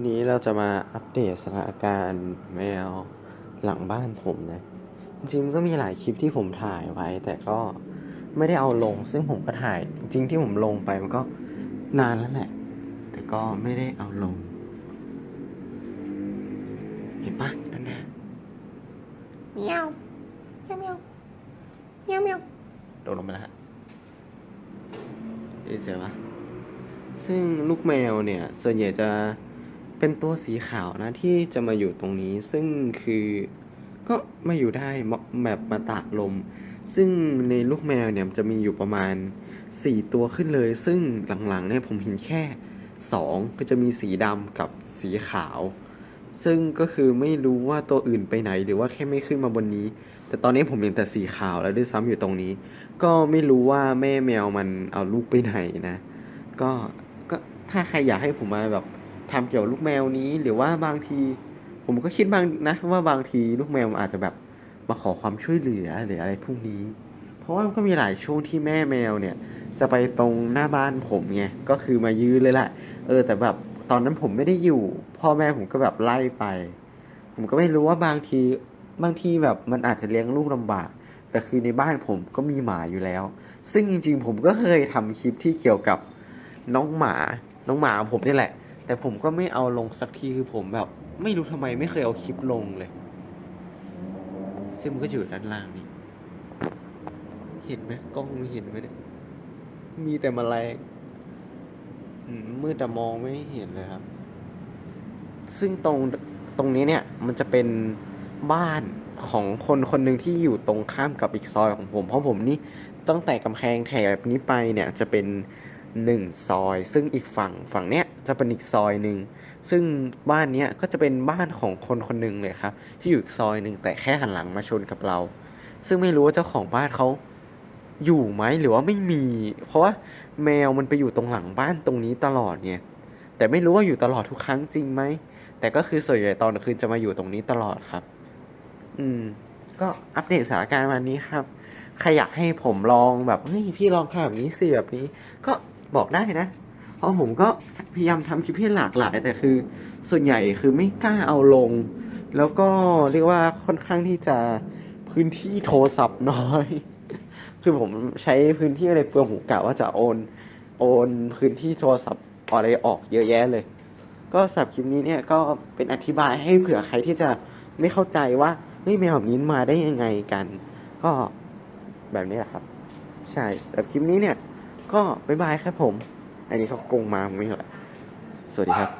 วันนี้เราจะมาอัปเดตสถานการณ์แมวหลังบ้านผมนะจริงๆมันก็มีหลายคลิปที่ผมถ่ายไว้ แต่ก็ไม่ได้เอาลง ซึ่งผมก็ถ่าย จริงๆที่ผมลงไปมันก็นานแล้วแหละ แต่ก็ไม่ได้เอาลง เห็นปะนั่นนะ Meow. Meow meow. Meow meow. โดดลงไปแล้วฮะได้ยินเสียงปะซึ่งลูกแมวเนี่ย ส่วนใหญ่จะ เป็นตัวสีขาวนะที่จะมาอยู่ตรงนี้ ซึ่งคือก็มาอยู่ได้แบบมาตากลม ซึ่งในลูกแมวเนี่ยจะมีอยู่ประมาณสี่ตัวขึ้นเลย ซึ่งหลังๆเนี่ยผมเห็นแค่สองก็จะมีสีดำกับสีขาว ซึ่งก็คือไม่รู้ว่าตัวอื่นไปไหนหรือว่าแค่ไม่ขึ้นมาบนนี้ แต่ตอนนี้ผมเห็นแต่สีขาวแล้วด้วยซ้ำอยู่ตรงนี้ ก็ไม่รู้ว่าแม่แมวมันเอาลูกไปไหนนะ ก็ก็ถ้าใครอยากให้ผมมาแบบ ทำเกี่ยวกับลูกแมวนี้ หรือว่าบางที ผมก็คิดบางนะ ว่าบางทีลูกแมวมันอาจจะแบบมาขอความช่วยเหลือหรืออะไรพวกนี้ เพราะว่ามันก็มีหลายช่วงที่แม่แมวเนี่ย จะไปตรงหน้าบ้านผมไงก็คือมายื้อเลยแหละเออ แต่แบบตอนนั้นผมไม่ได้อยู่ พ่อแม่ผมก็แบบไล่ไป ผมก็ไม่รู้ว่าบางทีบางทีแบบมันอาจจะเลี้ยงลูกลำบากแต่คือในบ้านผมก็มีหมาอยู่แล้ว ซึ่งจริงๆผมก็เคยทำคลิปที่เกี่ยวกับน้องหมา น้องหมาของผมนี่แหละ แต่ผมก็ไม่เอาลงสักทีคือผมแบบ ไม่รู้ทำไมไม่เคยเอาคลิปลงเลย ซึ่งมันก็อยู่ด้านล่างนี่ เห็นไหมกล้องมีเห็นไหมเนี่ย มีแต่แมลงอืมมืดแต่มองไม่เห็นเลยครับ ซึ่งตรงตรงนี้เนี่ย มันจะเป็นบ้านของคนคนหนึ่งที่อยู่ตรงข้ามกับอีกซอยของผม เพราะผมนี่ตั้งแต่กำแพงแถบนี้ไปเนี่ย จะเป็น หนึ่งซอย ซึ่งอีกฝั่งฝั่งเนี้ยจะเป็นอีกซอยหนึ่งซึ่งบ้านเนี้ยก็จะเป็นบ้านของคนคนหนึ่งเลยครับ ที่อยู่อีกซอยหนึ่งแต่แค่หันหลังมาชนกับเรา ซึ่งไม่รู้ว่าเจ้าของบ้านเขาอยู่ไหมหรือว่าไม่มี เพราะว่าแมวมันไปอยู่ตรงหลังบ้านตรงนี้ตลอดเนี่ยแต่ไม่รู้ว่าอยู่ตลอดทุกครั้งจริงไหมแต่ก็คือส่วนใหญ่ตอนกลางคืนจะมาอยู่ตรงนี้ตลอดครับ อืม ก็อัปเดตสถานการณ์วันนี้ครับใครอยากให้ผมลองแบบเฮ้ยพี่ลองทำแบบนี้สิแบบนี้ ก็ บอกได้นะ เพราะผมก็พยายามทำคลิปให้หลากหลาย แต่คือ ส่วนใหญ่คือไม่กล้าเอาลง แล้วก็เรียกว่าค่อนข้างที่จะพื้นที่โทรศัพท์น้อย คือผมใช้พื้นที่อะไรเปลืองหูกะว่าจะโอน โอนพื้นที่โทรศัพท์อะไรออกเยอะแยะเลย ก็สำหรับคลิปนี้เนี่ยก็เป็นอธิบายให้เผื่อใครที่จะไม่เข้าใจว่าเฮ้ยแมวแบบนี้มาได้ยังไงกัน ก็แบบนี้แหละครับ ใช่สำหรับคลิปนี้เนี่ย ก็บ๊ายบายครับผม อันนี้เขากงมาไม่เหรอสวัสดีครับ